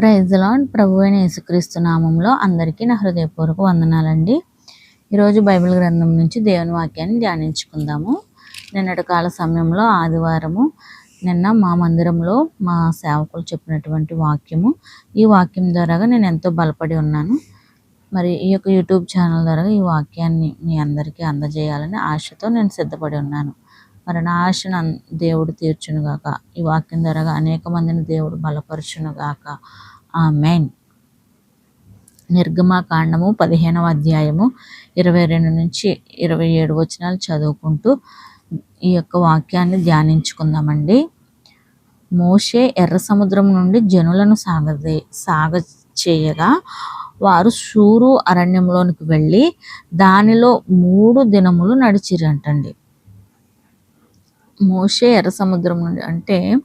ప్రైజ్లాడ్ ప్రభు అయిన యేసుక్రీస్తు నామంలో అందరికీ నా హృదయపూర్వక వందనాలండి. ఈరోజు బైబిల్ గ్రంథం నుంచి దేవుని వాక్యాన్ని ధ్యానించుకుందాము. నిన్నటి కాల సమయంలో ఆదివారము నిన్న మా మందిరంలో మా సేవకులు చెప్పినటువంటి వాక్యము. ఈ వాక్యం ద్వారాగా నేను ఎంతో బలపడి ఉన్నాను. మరి ఈ యొక్క యూట్యూబ్ ఛానల్ ద్వారా ఈ వాక్యాన్ని మీ అందరికీ అందజేయాలని ఆశతో నేను సిద్ధపడి ఉన్నాను. మరి నా దేవుడు తీర్చునుగాక. ఈ వాక్యం ద్వారా అనేక మందిని దేవుడు బలపరచునుగాక. ఆ మెయిన్ నిర్గమాకాండము పదిహేనవ అధ్యాయము ఇరవై రెండు నుంచి ఇరవై ఏడు వచనాలు చదువుకుంటూ ఈ యొక్క వాక్యాన్ని ధ్యానించుకుందామండి. మోషే ఎర్ర సముద్రం నుండి జనులను సాగదే సాగ చేయగా వారు సూరు అరణ్యంలోనికి వెళ్ళి దానిలో మూడు దినములు నడిచిరంటండి. మోషే ఎర్ర సముద్రం నుండి అంటే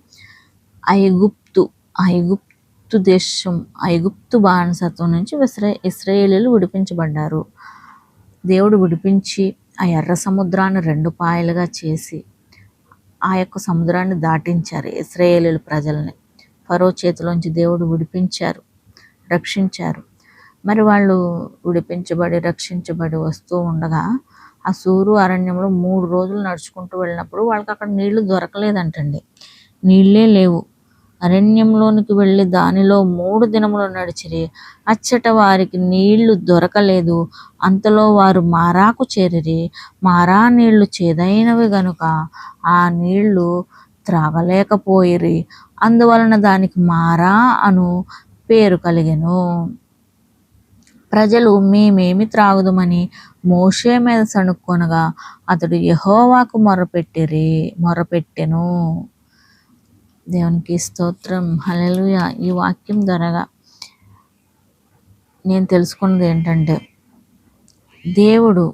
ఐగుప్తు ఐగుప్తు దేశం ఐగుప్తు బానిసత్వం నుంచి ఇస్రా ఇస్రాయేలీలు విడిపించబడ్డారు. దేవుడు విడిపించి ఆ ఎర్ర సముద్రాన్ని రెండు పాయలుగా చేసి ఆ యొక్క సముద్రాన్ని దాటించారు ఇస్రాయేలీలు ప్రజల్ని. ఫరో చేతిలోంచి దేవుడు విడిపించారు రక్షించారు. మరి వాళ్ళు విడిపించబడి రక్షించబడి వస్తూ ఉండగా ఆ సూరు అరణ్యంలో మూడు రోజులు నడుచుకుంటూ వెళ్ళినప్పుడు వాళ్ళకి అక్కడ నీళ్ళు దొరకలేదంటండి. నీళ్ళే లేవు. అరణ్యంలోనికి వెళ్ళి దానిలో మూడు దినములు నడిచిరి అచ్చట వారికి నీళ్ళు దొరకలేదు. అంతలో వారు మారాకు చేరిరి. మారా నీళ్ళు చేదైనవి గనుక ఆ నీళ్ళు త్రాగలేకపోయిరి. అందువలన దానికి మారా అను పేరు కలిగెను. ప్రజలు మేమేమి త్రాగుదమని మోషే మీద సణుక్కొనగా అతడు యహోవాకు మొరపెట్టిరి మొరపెట్టెను. దేవునికి స్తోత్రం. హలలుయ ఈ వాక్యం ధరగా నేను తెలుసుకున్నది ఏంటంటే దేవుడు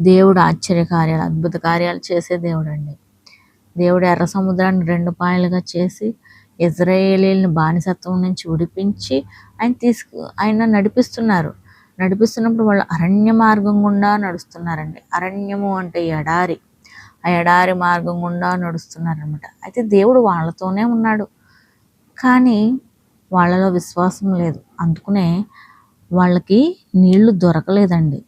దేవుడు ఆశ్చర్య కార్యాలు అద్భుత కార్యాలు చేసే దేవుడు అండి దేవుడు ఎర్ర సముద్రాన్ని రెండు పాయలుగా చేసి ఇజ్రాయేలీలను బానిసత్వం నుంచి విడిపించి ఆయన తీసుకు ఆయన నడిపిస్తున్నారు. నడిపిస్తున్నప్పుడు వాళ్ళు అరణ్య మార్గం గుండా నడుస్తున్నారండి. అరణ్యము అంటే ఎడారి. ఆ ఎడారి మార్గం గుండా నడుస్తున్నారనమాట అయితే దేవుడు వాళ్ళతోనే ఉన్నాడు. కానీ వాళ్ళలో విశ్వాసం లేదు. అందుకునే వాళ్ళకి నీళ్ళు దొరకలేదండి.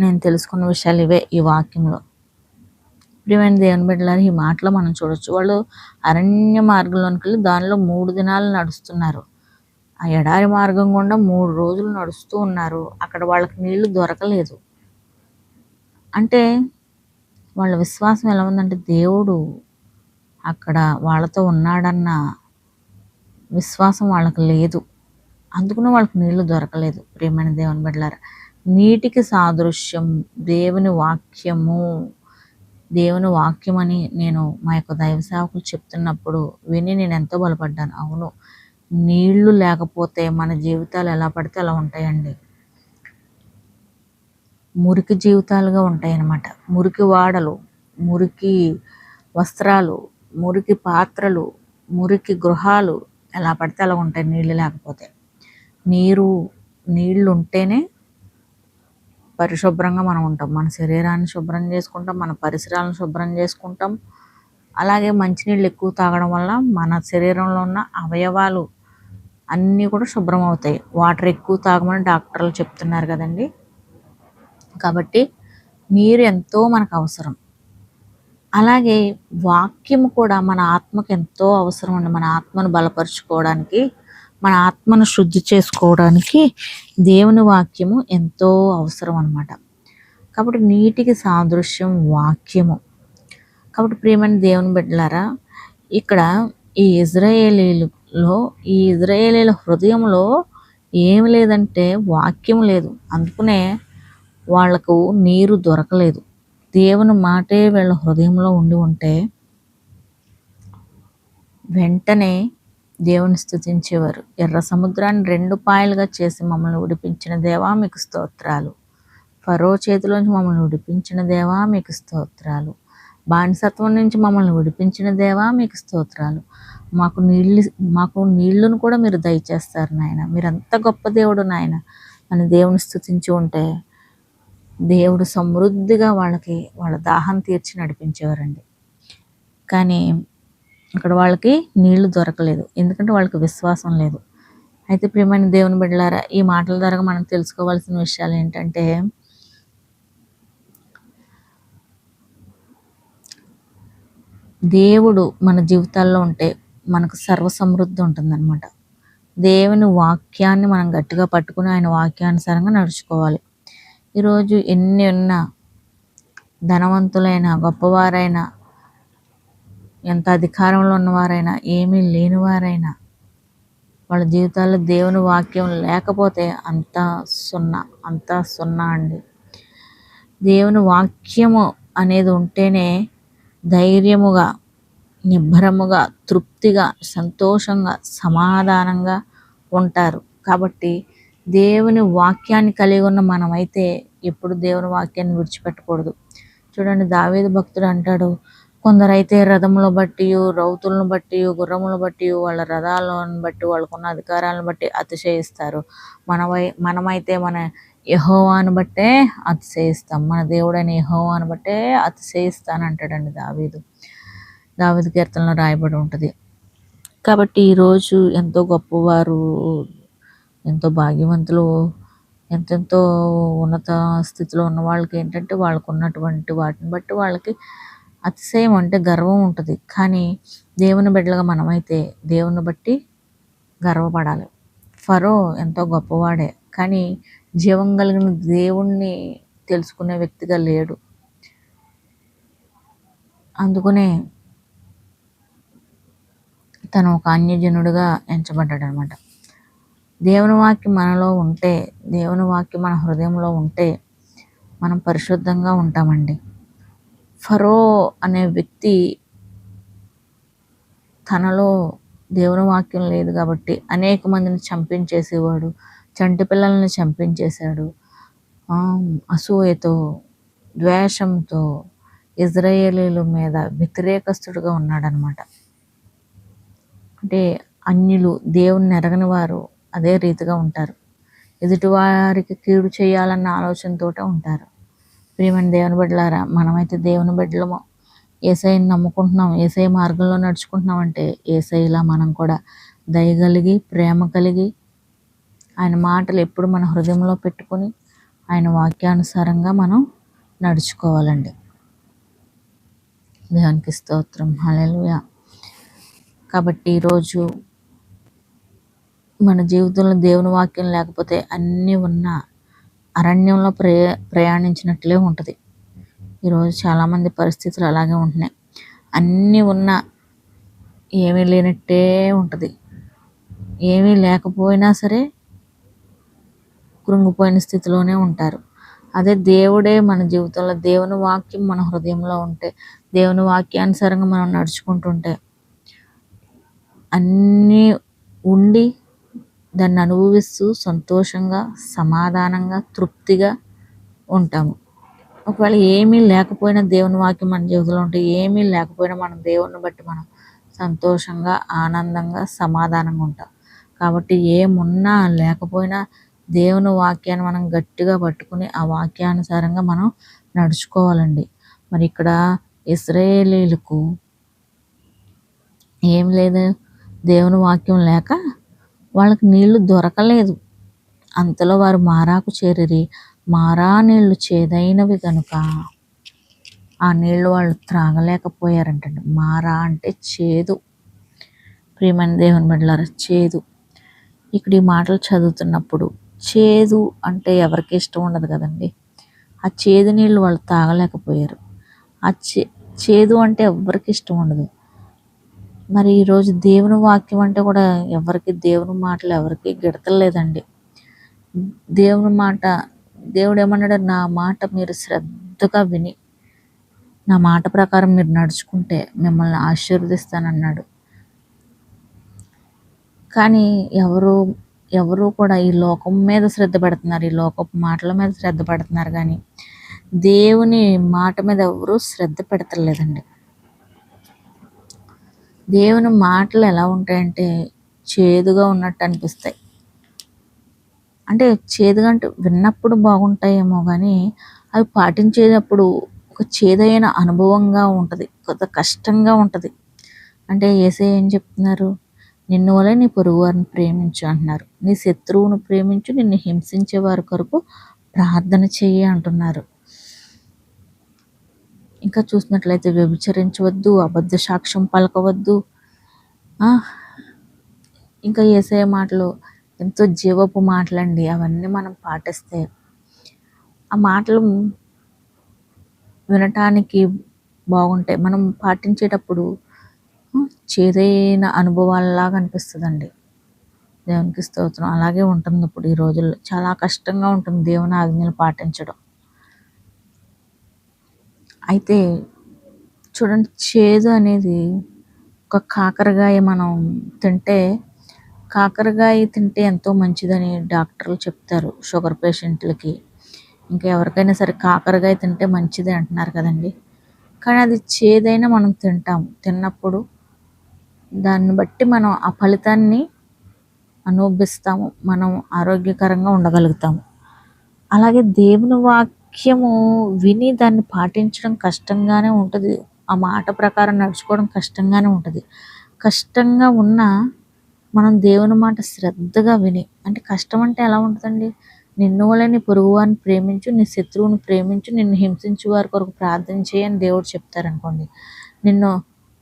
నేను తెలుసుకున్న విషయాలు ఇవే ఈ వాక్యంలో. ప్రియమైన దేవుని బిడ్డలని ఈ మాటలో మనం చూడొచ్చు. వాళ్ళు అరణ్య మార్గంలోనికి వెళ్ళి దానిలో మూడు దినాలు నడుస్తున్నారు. ఆ ఎడారి మార్గం గుండా మూడు రోజులు నడుస్తూ ఉన్నారు. అక్కడ వాళ్ళకి నీళ్ళు దొరకలేదు. అంటే వాళ్ళ విశ్వాసం ఎలా ఉందంటే దేవుడు అక్కడ వాళ్ళతో ఉన్నాడన్న విశ్వాసం వాళ్ళకి లేదు. అందుకునే వాళ్ళకి నీళ్ళు దొరకలేదు. ప్రియమైన దేవుని బిడ్డలారా నీటికి సాదృశ్యం దేవుని వాక్యము దేవుని వాక్యం అని నేను మా యొక్క దైవ సేవకులు చెప్తున్నప్పుడు విని నేను ఎంతో బలపడ్డాను. అవును నీళ్ళు లేకపోతే మన జీవితాలు ఎలా పడితే అలా ఉంటాయండి. మురికి జీవితాలుగా ఉంటాయి అన్నమాట మురికి వాడలు మురికి వస్త్రాలు మురికి పాత్రలు మురికి గృహాలు ఎలా పడితే అలా ఉంటాయి నీళ్ళు లేకపోతే. నీరు నీళ్ళు ఉంటేనే పరిశుభ్రంగా మనం ఉంటాం. మన శరీరాన్ని శుభ్రం చేసుకుంటాం. మన పరిసరాలను శుభ్రం చేసుకుంటాం. అలాగే మంచినీళ్ళు ఎక్కువ తాగడం వల్ల మన శరీరంలో ఉన్న అవయవాలు అన్నీ కూడా శుభ్రం అవుతాయి. వాటర్ ఎక్కువ తాగమని డాక్టర్లు చెప్తున్నారు కదండి. కాబట్టి నీరు ఎంతో మనకు అవసరం. అలాగే వాక్యం కూడా మన ఆత్మకు ఎంతో అవసరం అండి. మన ఆత్మను బలపరుచుకోవడానికి మన ఆత్మను శుద్ధి చేసుకోవడానికి దేవుని వాక్యము ఎంతో అవసరం అనమాట కాబట్టి నీటికి సాదృశ్యం వాక్యము. కాబట్టి ప్రియమైన దేవుని బిడ్డలారా ఇక్కడ ఈ ఇజ్రాయేలీలో ఈ ఇజ్రాయేలీల హృదయంలో ఏమి లేదంటే వాక్యం లేదు. అందుకనే వాళ్ళకు నీరు దొరకలేదు. దేవుని మాటే వీళ్ళ హృదయంలో ఉండి ఉంటే వెంటనే దేవుని స్థుతించేవారు ఎర్ర సముద్రాన్ని రెండు పాయలుగా చేసి మమ్మల్ని ఉడిపించిన దేవా మీకు స్తోత్రాలు. ఫరో చేతిలోంచి మమ్మల్ని ఉడిపించిన దేవా మీకు స్తోత్రాలు. బానిసత్వం నుంచి మమ్మల్ని విడిపించిన దేవా మీకు స్తోత్రాలు. మాకు నీళ్ళు మాకు నీళ్ళను కూడా మీరు దయచేస్తారు నాయన. మీరు అంత గొప్ప దేవుడు నాయన. అని దేవుని స్థుతించి ఉంటే దేవుడు సమృద్ధిగా వాళ్ళకి వాళ్ళ దాహం తీర్చి నడిపించేవారండి. కానీ అక్కడ వాళ్ళకి నీళ్ళు దొరకలేదు. ఎందుకంటే వాళ్ళకి విశ్వాసం లేదు. అయితే ప్రియమైన దేవుని బిడ్డలారా ఈ మాటల ద్వారా మనం తెలుసుకోవాల్సిన విషయాలు ఏంటంటే దేవుడు మన జీవితాల్లో ఉంటే మనకు సర్వసమృద్ధి ఉంటుందన్నమాట. దేవుని వాక్యాన్ని మనం గట్టిగా పట్టుకుని ఆయన వాక్యానుసారంగా నడుచుకోవాలి. ఈరోజు ఎన్ని ఉన్నా ధనవంతులైన గొప్పవారైనా ఎంత అధికారంలో ఉన్నవారైనా ఏమీ లేనివారైనా వాళ్ళ జీవితాల్లో దేవుని వాక్యం లేకపోతే అంతా సున్నా అంతా సున్నా అండి. దేవుని వాక్యము అనేది ఉంటేనే ధైర్యముగా నిబ్బరముగా తృప్తిగా సంతోషంగా సమాధానంగా ఉంటారు. కాబట్టి దేవుని వాక్యాన్ని కలిగి ఉన్న మనమైతే ఎప్పుడు దేవుని వాక్యాన్ని విడిచిపెట్టకూడదు. చూడండి దావేది భక్తుడు అంటాడు కొందరైతే రథములను బట్టి రౌతులను బట్టి గుర్రములను బట్టి వాళ్ళ రథాలను బట్టి వాళ్ళకున్న అధికారాలను బట్టి అతిశయిస్తారు. మనమై మనమైతే మన యహోవాను బట్టే అతిశయిస్తాం. మన దేవుడైన యహోవాను బట్టే అతిశయిస్తానంటాడండి దావీదు. దావీదు కీర్తనలో రాయబడి ఉంటుంది. కాబట్టి ఈరోజు ఎంతో గొప్పవారు ఎంతో భాగ్యవంతులు ఎంతెంతో ఉన్నత స్థితిలో ఉన్న వాళ్ళకి ఏంటంటే వాళ్ళకు ఉన్నటువంటి వాటిని బట్టి వాళ్ళకి అతిశయం అంటే గర్వం ఉంటుంది. కానీ దేవుని బిడ్డలుగా మనమైతే దేవుని బట్టి గర్వపడాలి. ఫరో ఎంతో గొప్పవాడే. కానీ జీవం కలిగిన దేవుణ్ణి తెలుసుకునే వ్యక్తిగా లేడు. అందుకనే తను ఒక అన్యజనుడిగా ఎంచబడ్డాడు అనమాట దేవుని వాక్యం మనలో ఉంటే దేవుని వాక్యం మన హృదయంలో ఉంటే మనం పరిశుద్ధంగా ఉంటామండి. ఫరో అనే వ్యక్తి తనలో దేవుని వాక్యం లేదు కాబట్టి అనేక మందిని చంపించేసేవాడు చంటి పిల్లల్ని చంపించేశాడు. అసూయతో ద్వేషంతో ఇజ్రాయేలీల మీద వ్యతిరేకస్తుడుగా ఉన్నాడనమాట. అంటే అన్యులు దేవుని ఎరగని వారు అదే రీతిగా ఉంటారు. ఎదుటివారికి కీడు చేయాలన్న ఆలోచనతో ఉంటారు. ప్రియమైన దేవుని బిడ్డలారా మనమైతే దేవుని బిడ్డలము. ఏసైని నమ్ముకుంటున్నాం ఏసై మార్గంలో నడుచుకుంటున్నాం అంటే ఏసైలా మనం కూడా దయగలిగి ప్రేమ కలిగి ఆయన మాటలు ఎప్పుడు మన హృదయంలో పెట్టుకొని ఆయన వాక్యానుసారంగా మనం నడుచుకోవాలండి. దేవునికి స్తోత్రం. హలెలుయా కాబట్టి ఈరోజు మన జీవితంలో దేవుని వాక్యం లేకపోతే అన్నీ ఉన్న అరణ్యంలో ప్రయా ప్రయాణించినట్లే ఉంటుంది. ఈరోజు చాలామంది పరిస్థితులు అలాగే ఉంటున్నాయి. అన్నీ ఉన్న ఏమీ లేనట్టే ఉంటుంది. ఏమీ లేకపోయినా సరే కృంగిపోయిన స్థితిలోనే ఉంటారు. అదే దేవుడే మన జీవితంలో దేవుని వాక్యం మన హృదయంలో ఉంటే దేవుని వాక్యానుసారంగా మనం నడుచుకుంటుంటే అన్నీ ఉండి దాన్ని అనుభవిస్తూ సంతోషంగా సమాధానంగా తృప్తిగా ఉంటాము. ఒకవేళ ఏమీ లేకపోయినా దేవుని వాక్యం మన జీవితంలో ఉంటే ఏమీ లేకపోయినా మనం దేవుని బట్టి మనం సంతోషంగా ఆనందంగా సమాధానంగా ఉంటాం. కాబట్టి ఏమున్నా లేకపోయినా దేవుని వాక్యాన్ని మనం గట్టిగా పట్టుకుని ఆ వాక్యానుసారంగా మనం నడుచుకోవాలండి. మరి ఇక్కడ ఇస్రాయేలీలకు ఏం లేదు దేవుని వాక్యం లేక వాళ్ళకి నీళ్ళు దొరకలేదు. అంతలో వారు మారాకు చేరిరి. మారా నీళ్ళు చేదైనవి కనుక ఆ నీళ్ళు వాళ్ళు త్రాగలేకపోయారంటండి. మారా అంటే చేదు. ప్రియమైన దేవుని బిడ్డలారా చేదు. ఇక్కడ ఈ మాటలు చదువుతున్నప్పుడు చేదు అంటే ఎవరికి ఇష్టం ఉండదు కదండి. ఆ చేదు నీళ్ళు వాళ్ళు తాగలేకపోయారు. ఆ చే చేదు అంటే ఎవరికి ఇష్టం ఉండదు. మరి ఈరోజు దేవుని వాక్యం అంటే కూడా ఎవరికి దేవుని మాటలు ఎవరికి గిడతలేదండి. దేవుని మాట దేవుడు ఏమన్నాడు? నా మాట మీరు శ్రద్ధగా విని నా మాట ప్రకారం మీరు నడుచుకుంటే మిమ్మల్ని ఆశీర్వదిస్తానన్నాడు. కానీ ఎవరు ఎవరు కూడా ఈ లోకం మీద శ్రద్ధ పెడుతున్నారు ఈ లోకపు మాటల మీద శ్రద్ధ పెడుతున్నారు కానీ దేవుని మాట మీద ఎవరు శ్రద్ధ పెడతలేదండి. దేవుని మాటలు ఎలా ఉంటాయంటే చేదుగా ఉన్నట్టు అనిపిస్తాయి. అంటే చేదుగా అంటే విన్నప్పుడు బాగుంటాయేమో కానీ అవి పాటించేటప్పుడు ఒక చేదైన అనుభవంగా ఉంటుంది కొంత కష్టంగా ఉంటుంది. అంటే ఏసే ఏం చెప్తున్నారు? నిన్ను వలె నీ పొరుగు వారిని ప్రేమించు అంటున్నారు. నీ శత్రువును ప్రేమించు నిన్ను హింసించే వారి కొరకు ప్రార్థన చెయ్యి అంటున్నారు. ఇంకా చూసినట్లయితే వ్యభిచరించవద్దు అబద్ధ సాక్ష్యం పలకవద్దు. ఇంకా ఏసే మాటలు ఎంతో జీవపు మాటలండి అవన్నీ మనం పాటిస్తే. ఆ మాటలు వినటానికి బాగుంటాయి. మనం పాటించేటప్పుడు చేదైన అనుభవాలలాగా అనిపిస్తుందండి. దేవునికి స్తోత్రం. అలాగే ఉంటుంది ఇప్పుడు ఈ రోజుల్లో. చాలా కష్టంగా ఉంటుంది దేవుని ఆజ్ఞలు పాటించడం. అయితే చూడండి చేదు అనేది ఒక కాకరకాయ మనం తింటే కాకరకాయ తింటే ఎంతో మంచిదని డాక్టర్లు చెప్తారు షుగర్ పేషెంట్లకి. ఇంకా ఎవరికైనా సరే కాకరకాయ తింటే మంచిది అంటున్నారు కదండి. కానీ అది చేదైనా మనం తింటాము తిన్నప్పుడు దాన్ని బట్టి మనం ఆ ఫలితాన్ని అనుభవిస్తాము మనం ఆరోగ్యకరంగా ఉండగలుగుతాము. అలాగే దేవుని వాక్ వాక్యము విని దాన్ని పాటించడం కష్టంగానే ఉంటుంది. ఆ మాట ప్రకారం నడుచుకోవడం కష్టంగానే ఉంటుంది. కష్టంగా ఉన్న మనం దేవుని మాట శ్రద్ధగా విని అంటే కష్టం అంటే ఎలా ఉంటుందండి? నిన్ను వలని పొరుగువారిని ప్రేమించు నీ శత్రువుని ప్రేమించు నిన్ను హింసించు వారి కొరకు ప్రార్థన చేయని దేవుడు చెప్తారనుకోండి. నిన్ను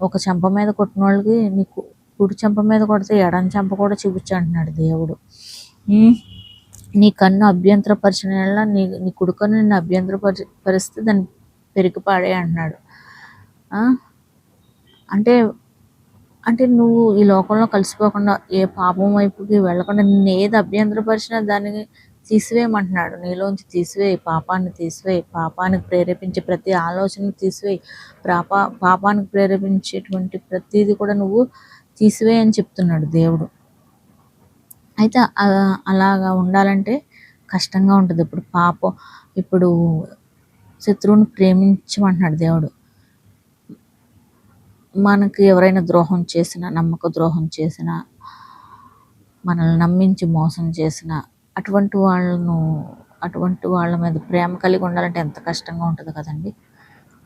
ఒక చెంప మీద కొట్టిన వాళ్ళకి నీకు కుడి చెంప మీద కొడితే ఎడం చెంప కూడా చూపించు అంటున్నాడు దేవుడు. నీ కన్ను అభ్యంతరపరిచిన నీ నీ కుడుకను నిన్ను అభ్యంతరపరి పరిస్తే దాన్ని పెరిగిపాడే అంటున్నాడు. అంటే అంటే నువ్వు ఈ లోకంలో కలిసిపోకుండా ఏ పాపం వైపుకి వెళ్ళకుండా నిన్ను ఏది అభ్యంతరపరిచినా దాన్ని తీసివేయమంటున్నాడు. నీలోంచి తీసివేయి పాపాన్ని తీసివేయి పాపానికి ప్రేరేపించే ప్రతి ఆలోచన తీసివేయి పాపా పాపానికి ప్రేరేపించేటువంటి ప్రతిదీ కూడా నువ్వు తీసివేయి అని చెప్తున్నాడు దేవుడు. అయితే అలాగా ఉండాలంటే కష్టంగా ఉంటుంది. ఇప్పుడు పాపం ఇప్పుడు శత్రువుని ప్రేమించమంటున్నాడు దేవుడు. మనకి ఎవరైనా ద్రోహం చేసినా నమ్మక ద్రోహం చేసినా మనల్ని నమ్మించి మోసం చేసిన అటువంటి వాళ్ళను అటువంటి వాళ్ళ మీద ప్రేమ కలిగి ఉండాలంటే ఎంత కష్టంగా ఉంటుంది కదండి.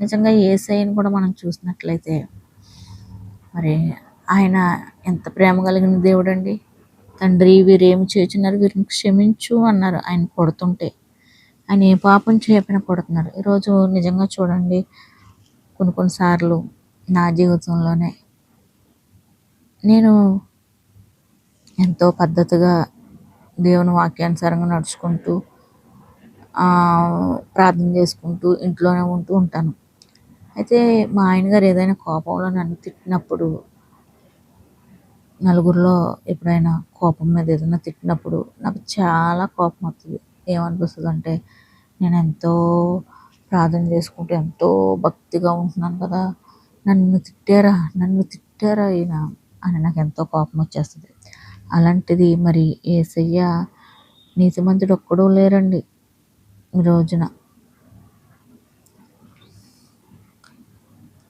నిజంగా ఏసైని కూడా మనం చూసినట్లయితే మరి ఆయన ఎంత ప్రేమ కలిగిన దేవుడు అండి తండ్రి వీరేమి చేసినారు వీరిని క్షమించు అన్నారు. ఆయన కొడుతుంటే ఆయన ఏ పాపం చేయకపోయినా కొడుతున్నారు. ఈరోజు నిజంగా చూడండి కొన్ని కొన్నిసార్లు నా జీవితంలోనే నేను ఎంతో పద్ధతిగా దేవుని వాక్యానుసారంగా నడుచుకుంటూ ప్రార్థన చేసుకుంటూ ఇంట్లోనే ఉంటూ ఉంటాను. అయితే మా ఆయన గారు ఏదైనా కోపంలో నన్ను తిట్టినప్పుడు నలుగురిలో ఎప్పుడైనా కోపం మీద ఏదైనా తిట్టినప్పుడు నాకు చాలా కోపం వస్తుంది. ఏమనిపిస్తుంది అంటే నేను ఎంతో ప్రార్థన చేసుకుంటూ ఎంతో భక్తిగా ఉంటున్నాను కదా నన్ను తిట్టారా నన్ను తిట్టారా ఈయన అని నాకు ఎంతో కోపం వచ్చేస్తుంది. అలాంటిది మరి ఏసయ్య నీతిమంతుడు ఒక్కడూ లేరండి ఈ రోజున.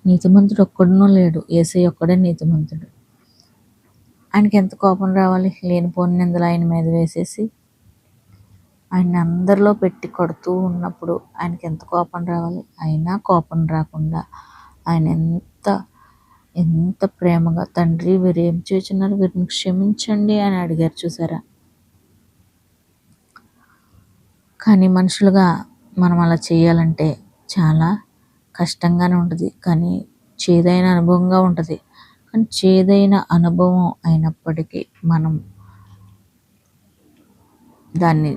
నీతిమంతుడు ఒక్కడునూ లేడు. ఏసయ్య ఒక్కడే నీతిమంతుడు. ఆయనకి ఎంత కోపం రావాలి? లేనిపోని నిందలు ఆయన మీద వేసేసి ఆయన అందరిలో పెట్టి కొడుతూ ఉన్నప్పుడు ఆయనకి ఎంత కోపం రావాలి? అయినా కోపం రాకుండా ఆయన ఎంత ఎంత ప్రేమగా తండ్రి వీరు ఏం చేస్తున్నారు? వీరిని క్షమించండి అని అడిగారు చూసారా? కానీ మనుషులుగా మనం అలా చేయాలంటే చాలా కష్టంగానే ఉంటుంది. కానీ చేదైన అనుభవంగా ఉంటుంది. కానీ చేదైన అనుభవం అయినప్పటికీ మనం దాన్ని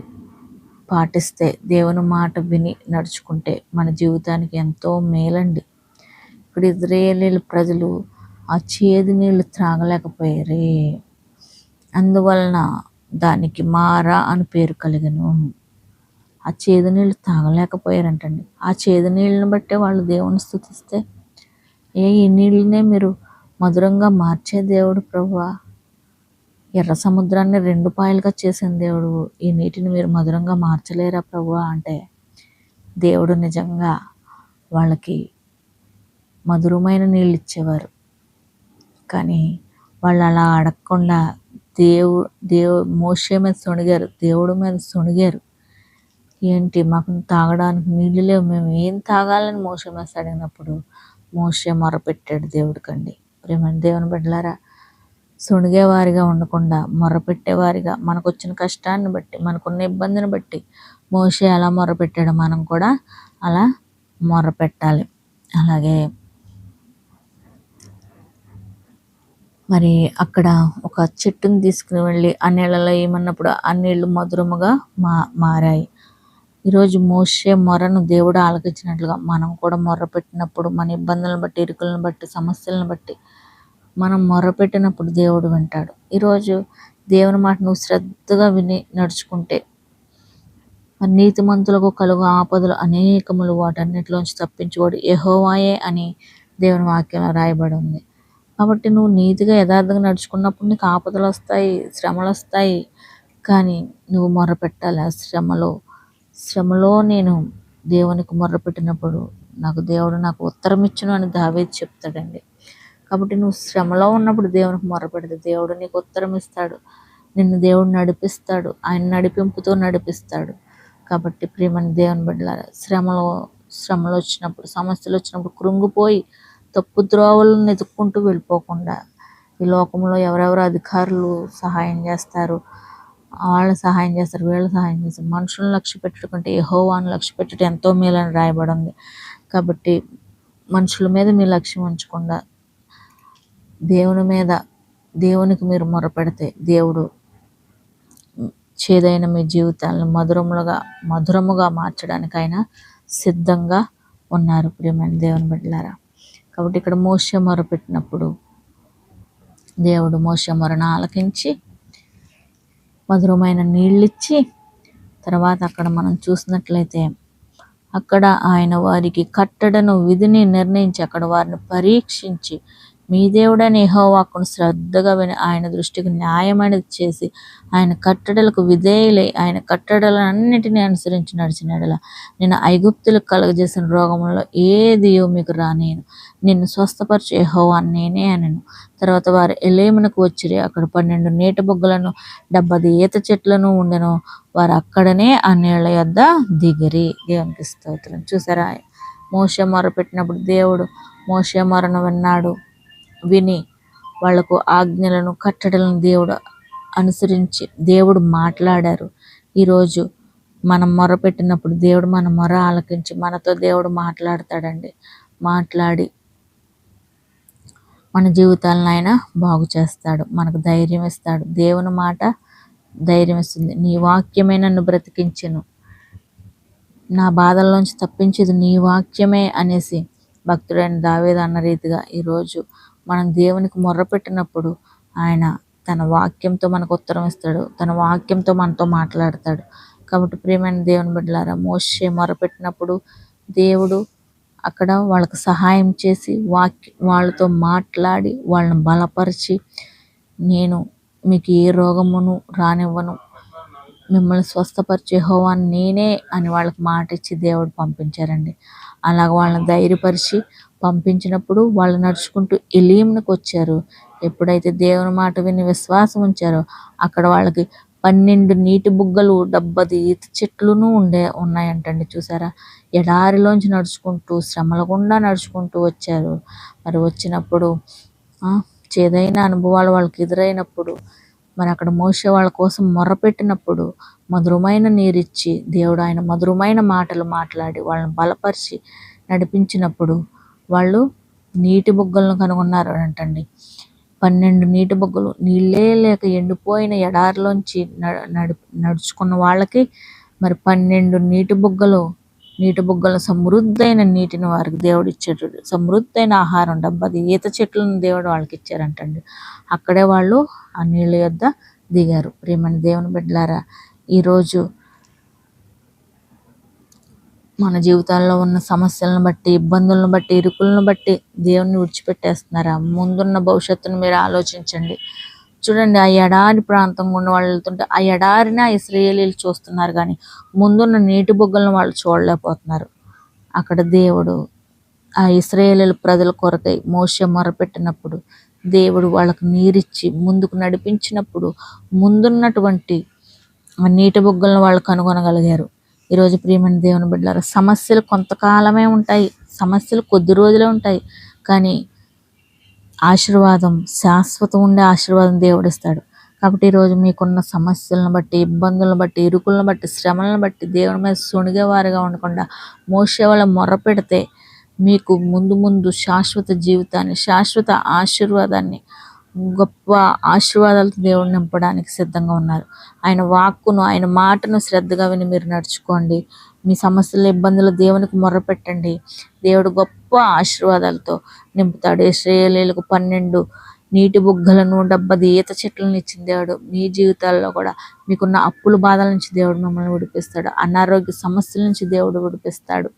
పాటిస్తే దేవుని మాట విని నడుచుకుంటే మన జీవితానికి ఎంతో మేలండి. ఇప్పుడు ఇజ్రాయేలీల ప్రజలు ఆ చేదు నీళ్ళు త్రాగలేకపోయారే. అందువలన దానికి మారా అని పేరు కలిగను ఆ చేదు నీళ్ళు తాగలేకపోయారంటండి ఆ చేదు నీళ్ళని బట్టే వాళ్ళు దేవుని స్థుతిస్తే ఏ ఈ నీళ్ళనే మీరు మధురంగా మార్చే దేవుడు ప్రభువా ఎర్ర సముద్రాన్ని రెండు పాయలుగా చేసిన దేవుడు. ఈ నీటిని మీరు మధురంగా మార్చలేరా ప్రభువా అంటే దేవుడు నిజంగా వాళ్ళకి మధురమైన నీళ్ళు ఇచ్చేవారు. కానీ వాళ్ళు అలా అడగకుండా దేవు దేవు మోసే మీద సొణిగారు దేవుడి మీద సొణిగారు ఏంటి మాకు తాగడానికి నీళ్ళు లేవు మేము ఏం తాగాలని మోసే మీద అడిగినప్పుడు మోసే మొరపెట్టాడు దేవుడికండి ప్రేమ దేవుని బిడ్డలారా సుణిగేవారిగా ఉండకుండా మొర్రపెట్టేవారిగా మనకు వచ్చిన కష్టాన్ని బట్టి మనకున్న ఇబ్బందిని బట్టి మోసే అలా మొర్రపెట్టాడు మనం కూడా అలా మొర్రపెట్టాలి అలాగే మరి అక్కడ ఒక చెట్టుని తీసుకుని వెళ్ళి ఆ నీళ్ళలో ఏమన్నప్పుడు ఆ నీళ్ళు మధురముగా మా మారాయి. ఈరోజు మోసే మొరను దేవుడు ఆలకించినట్లుగా మనం కూడా మొర్ర పెట్టినప్పుడు మన ఇబ్బందులను బట్టి ఇరుకులను బట్టి సమస్యలను బట్టి మనం మొర్రపెట్టినప్పుడు దేవుడు వింటాడు. ఈరోజు దేవుని మాట నువ్వు శ్రద్ధగా విని నడుచుకుంటే మరి నీతిమంతులకు కలుగు ఆపదలు అనేకములు వాటన్నిటిలోంచి తప్పించుకోడు. ఎహోవాయే అని దేవుని వాక్యంలో రాయబడి ఉంది. కాబట్టి నువ్వు నీతిగా యథార్థంగా నడుచుకున్నప్పుడు నీకు ఆపదలు వస్తాయి శ్రమలు వస్తాయి. కానీ నువ్వు మొర్రపెట్టాలి ఆ శ్రమలో శ్రమలో నేను దేవునికి మొర్రపెట్టినప్పుడు నాకు దేవుడు నాకు ఉత్తరం ఇచ్చును అని దావేది చెప్తాడండి. కాబట్టి నువ్వు శ్రమలో ఉన్నప్పుడు దేవునికి మొరపెడితే దేవుడు నీకు ఉత్తరం ఇస్తాడు. నిన్ను దేవుడు నడిపిస్తాడు. ఆయన నడిపింపుతో నడిపిస్తాడు. కాబట్టి ప్రేమని దేవుని బిడ్డలారా శ్రమలో శ్రమలు వచ్చినప్పుడు సమస్యలు వచ్చినప్పుడు కృంగిపోయి తప్పు ద్రోవలను వెతుక్కుంటూ వెళ్ళిపోకుండా ఈ లోకంలో ఎవరెవరు అధికారులు సహాయం చేస్తారు వాళ్ళు సహాయం చేస్తారు వీళ్ళు సహాయం చేస్తారు. మనుషులను లక్ష్య పెట్టుకుంటే యహోవాను లక్ష్య పెట్టడం ఎంతో మేలని రాయబడి ఉంది. కాబట్టి మనుషుల మీద మీ లక్ష్యం ఉంచకుండా దేవుని మీద దేవునికి మీరు మొరపెడితే దేవుడు చేదైన మీ జీవితాలను మధురములుగా మధురముగా మార్చడానికైనా సిద్ధంగా ఉన్నారు. ప్రియమైన దేవుని బిడ్డలారా కాబట్టి ఇక్కడ మోస పెట్టినప్పుడు దేవుడు మోస మొరను ఆలకించి మధురమైన నీళ్ళిచ్చి తర్వాత అక్కడ మనం చూసినట్లయితే అక్కడ ఆయన వారికి కట్టడను విధిని నిర్ణయించి అక్కడ వారిని పరీక్షించి మీ దేవుడని యెహోవాకును శ్రద్ధగా విని ఆయన దృష్టికి న్యాయమైనది చేసి ఆయన కట్టడలకు విధేయులై ఆయన కట్టడలన్నిటినీ అనుసరించి నడిచినడల. నేను ఐగుప్తులకు కలగజేసిన రోగంలో ఏదియో మీకు రానేను నిన్ను స్వస్థపరిచే ఎహోవా నేనే అనను. తర్వాత వారు ఎలేమునకు వచ్చిరి. అక్కడ పన్నెండు నీటి బొగ్గలను డెబ్బది ఈత చెట్లను ఉండెను. వారు అక్కడనే ఆ నీళ్ళ యొద్ద దిగిరి. దేవునికి స్తోత్రం. చూసారా? మోస మొర పెట్టినప్పుడు దేవుడు మోస మొరను విన్నాడు. విని వాళ్ళకు ఆజ్ఞలను కట్టడలను దేవుడు అనుసరించి దేవుడు మాట్లాడారు. ఈరోజు మనం మొర పెట్టినప్పుడు దేవుడు మన మొర ఆలకించి మనతో దేవుడు మాట్లాడతాడండి. మాట్లాడి మన జీవితాలను ఆయన బాగు చేస్తాడు మనకు ధైర్యం ఇస్తాడు. దేవుని మాట ధైర్యం ఇస్తుంది. నీ వాక్యమే నన్ను బ్రతికించను. నా బాధల్లోంచి తప్పించేది నీ వాక్యమే అనేసి భక్తుడైన దావేది అన్న రీతిగా ఈరోజు మనం దేవునికి మొర్రపెట్టినప్పుడు ఆయన తన వాక్యంతో మనకు ఉత్తరం ఇస్తాడు. తన వాక్యంతో మనతో మాట్లాడతాడు. కాబట్టి ప్రియమైన దేవుని బిడ్డలారా మోసే మొరపెట్టినప్పుడు దేవుడు అక్కడ వాళ్ళకు సహాయం చేసి వాక్య వాళ్ళతో మాట్లాడి వాళ్ళని బలపరిచి నేను మీకు ఏ రోగమును రానివ్వను. మిమ్మల్ని స్వస్థపరిచే హోవా నేనే అని వాళ్ళకి మాట ఇచ్చి దేవుడు పంపించారండి. అలాగ వాళ్ళని ధైర్యపరిచి పంపించినప్పుడు వాళ్ళు నడుచుకుంటూ ఎలీమునికి వచ్చారు. ఎప్పుడైతే దేవుని మాట విని విశ్వాసం ఉంచారో అక్కడ వాళ్ళకి పన్నెండు నీటి బుగ్గలు డెబ్బది ఈత చెట్లును ఉండే ఉన్నాయంటండి. చూసారా? ఎడారిలోంచి నడుచుకుంటూ శ్రమల గుండా నడుచుకుంటూ వచ్చారు. మరి వచ్చినప్పుడు చేదైన అనుభవాలు వాళ్ళకి ఎదురైనప్పుడు మరి అక్కడ మోసే వాళ్ళ కోసం మొర్రపెట్టినప్పుడు మధురమైన నీరిచ్చి దేవుడు ఆయన మధురమైన మాటలు మాట్లాడి వాళ్ళని బలపరిచి నడిపించినప్పుడు వాళ్ళు నీటి బుగ్గలను కనుగొన్నారు అంటండి పన్నెండు నీటి బుగ్గలు నీళ్ళే లేక ఎండిపోయిన ఎడారిలోంచి నడు నడుచుకున్న వాళ్ళకి మరి పన్నెండు నీటి బుగ్గలు నీటి బుగ్గల సమృద్ధైన నీటిని వారికి దేవుడు ఇచ్చాడు. సమృద్ధైన ఆహారం డబ్బది ఈత చెట్లను దేవుడు వాళ్ళకి ఇచ్చారంటండి. అక్కడే వాళ్ళు ఆ నీళ్ళ యొద్ద దిగారు. ప్రేమని దేవుని బిడ్డలారా ఈరోజు మన జీవితాల్లో ఉన్న సమస్యలను బట్టి ఇబ్బందులను బట్టి ఇరుకులను బట్టి దేవుణ్ణి విడిచిపెట్టేస్తున్నారా? ముందున్న భవిష్యత్తును మీరు ఆలోచించండి. చూడండి ఆ ఎడారి ప్రాంతం గుండా వాళ్ళు వెళ్తుంటే ఆ ఎడారిని ఆ ఇస్రాయేలీలు చూస్తున్నారు కానీ ముందున్న నీటి బుగ్గలను వాళ్ళు చూడలేకపోతున్నారు. అక్కడ దేవుడు ఆ ఇస్రాయేలీల ప్రజల కొరకై మోస మొరపెట్టినప్పుడు దేవుడు వాళ్ళకు నీరిచ్చి ముందుకు నడిపించినప్పుడు ముందున్నటువంటి ఆ నీటి బుగ్గలను వాళ్ళు కనుగొనగలిగారు. ఈరోజు ప్రియమైన దేవుని బిడ్డలారా సమస్యలు కొంతకాలమే ఉంటాయి సమస్యలు కొద్ది రోజులే ఉంటాయి కానీ ఆశీర్వాదం శాశ్వతం ఉండే ఆశీర్వాదం దేవుడిస్తాడు కాబట్టి ఈరోజు మీకున్న సమస్యలను బట్టి ఇబ్బందులను బట్టి ఇరుకులను బట్టి శ్రమలను బట్టి దేవుని మీద సునిగేవారుగా ఉండకుండా మోసే వాళ్ళ మొర పెడితే మీకు ముందు ముందు శాశ్వత జీవితాన్ని శాశ్వత ఆశీర్వాదాన్ని గొప్ప ఆశీర్వాదాలతో దేవుడిని నింపడానికి సిద్ధంగా ఉన్నారు. ఆయన వాక్కును ఆయన మాటను శ్రద్ధగా విని మీరు నడుచుకోండి. మీ సమస్యల ఇబ్బందులు దేవునికి మొర్రపెట్టండి దేవుడు గొప్ప ఆశీర్వాదాలతో నింపుతాడు. శ్రేయలీలకు పన్నెండు నీటి బుగ్గలను డబ్బది ఈత చెట్లను ఇచ్చిన దేవుడు. మీ జీవితాల్లో కూడా మీకున్న అప్పుల బాధల నుంచి దేవుడు మిమ్మల్ని విడిపిస్తాడు. అనారోగ్య సమస్యల నుంచి దేవుడు విడిపిస్తాడు.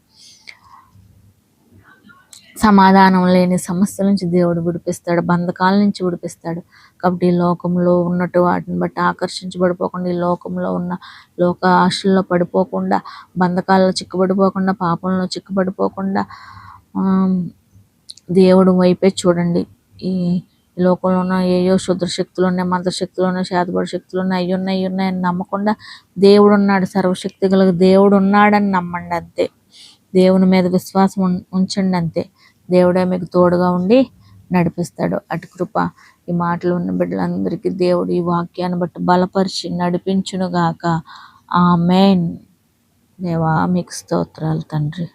సమాధానం లేని సమస్యల నుంచి దేవుడు విడిపిస్తాడు బంధకాల నుంచి విడిపిస్తాడు. కాబట్టి ఈ లోకంలో ఉన్నట్టు వాటిని బట్టి ఆకర్షించబడిపోకుండా ఈ లోకంలో ఉన్న లోక ఆశల్లో పడిపోకుండా బంధకాల్లో చిక్కుబడిపోకుండా పాపంలో చిక్కుబడిపోకుండా దేవుడు వైపే చూడండి. ఈ లోకంలో ఉన్న ఏయో శుద్ర శక్తులు ఉన్నాయి మంత్రశక్తులు ఉన్నాయి శాతపడి శక్తులు ఉన్నాయి అవి ఉన్నాయి అయ్యి ఉన్నాయని నమ్మకుండా దేవుడు ఉన్నాడు. సర్వశక్తి గల దేవుడు ఉన్నాడని నమ్మండి అంతే. దేవుని మీద విశ్వాసం ఉంచండి అంతే. దేవుడే మీకు తోడుగా ఉండి నడిపిస్తాడు. అటు కృప ఈ మాటలు ఉన్న బిడ్డలందరికీ దేవుడు ఈ వాక్యాన్ని బట్టి బలపరిచి నడిపించునుగాక. ఆ మెయిన్ దేవా మీకు స్తోత్రాలు తండ్రి.